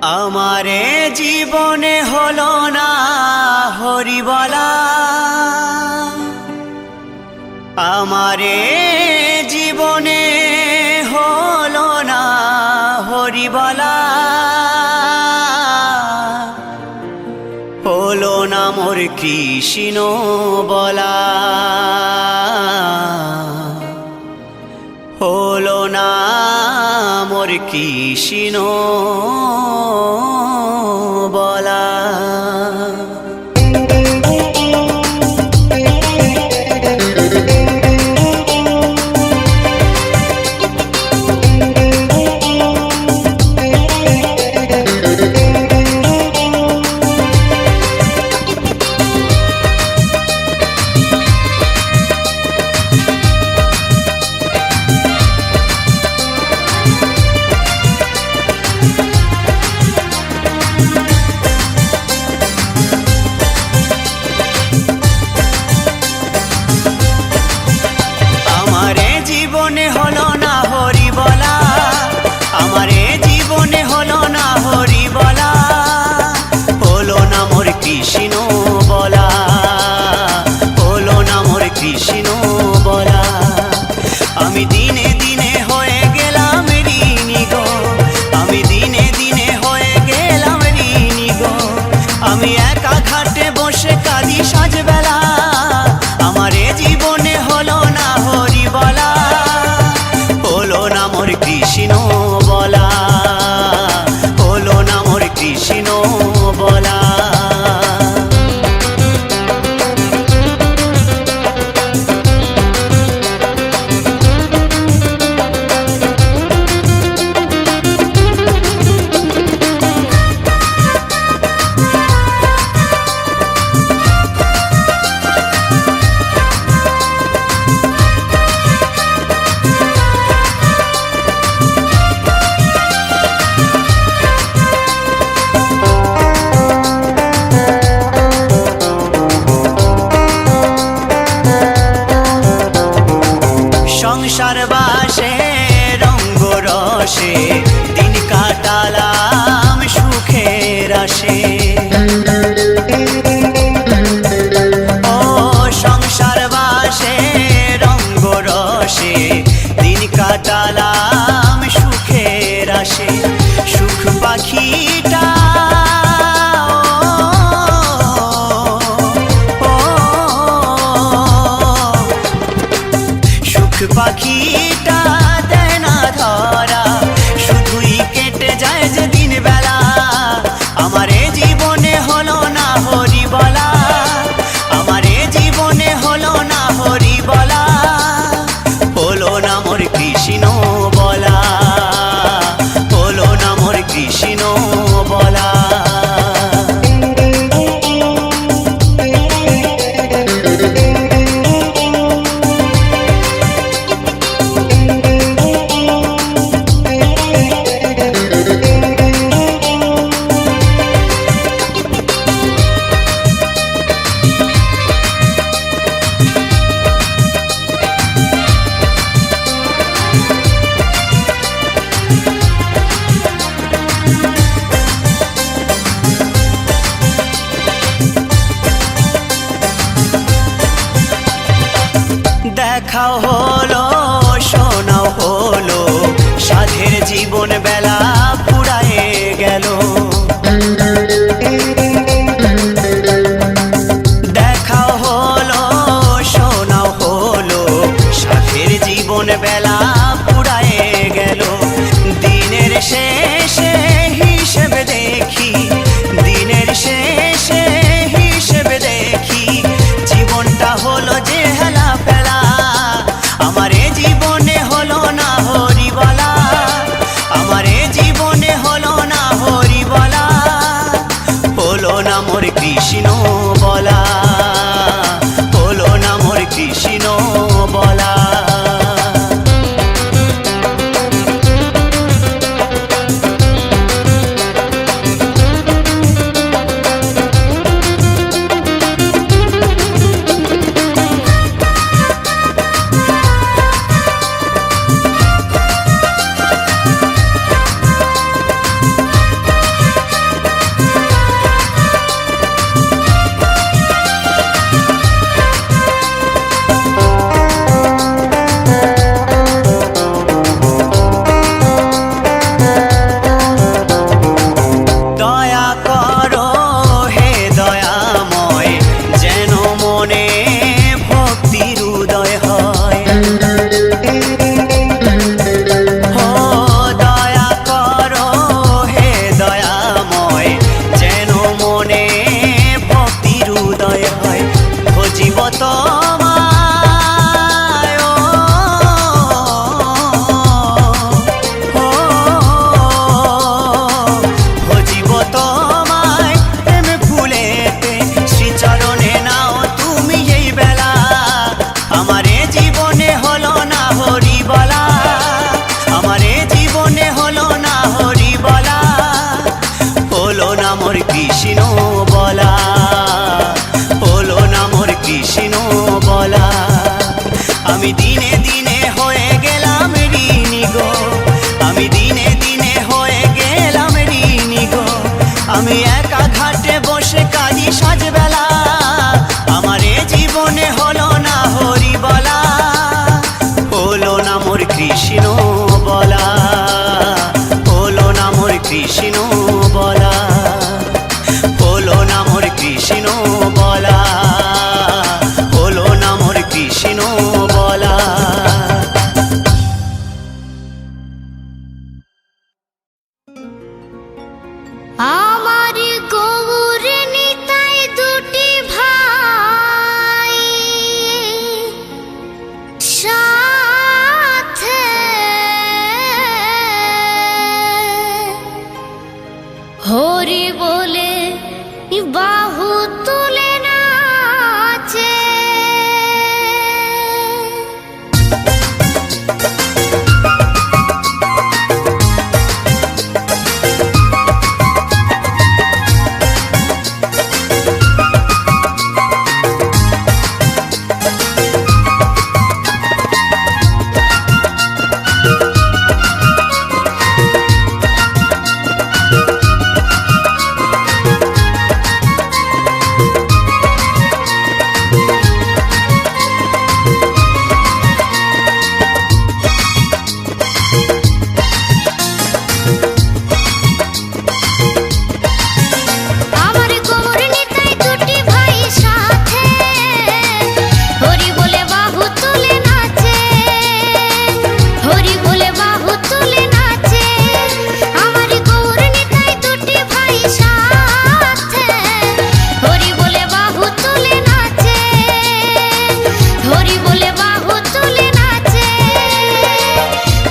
আমারে জীবনে হল না হরিবলা। আমারে জীবনে হল না হরিবলা। হল না মোর কৃষ্ণ বলা। আমার কি দেখা হলো হলো না মোর কৃষ্ণ।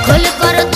खोल करो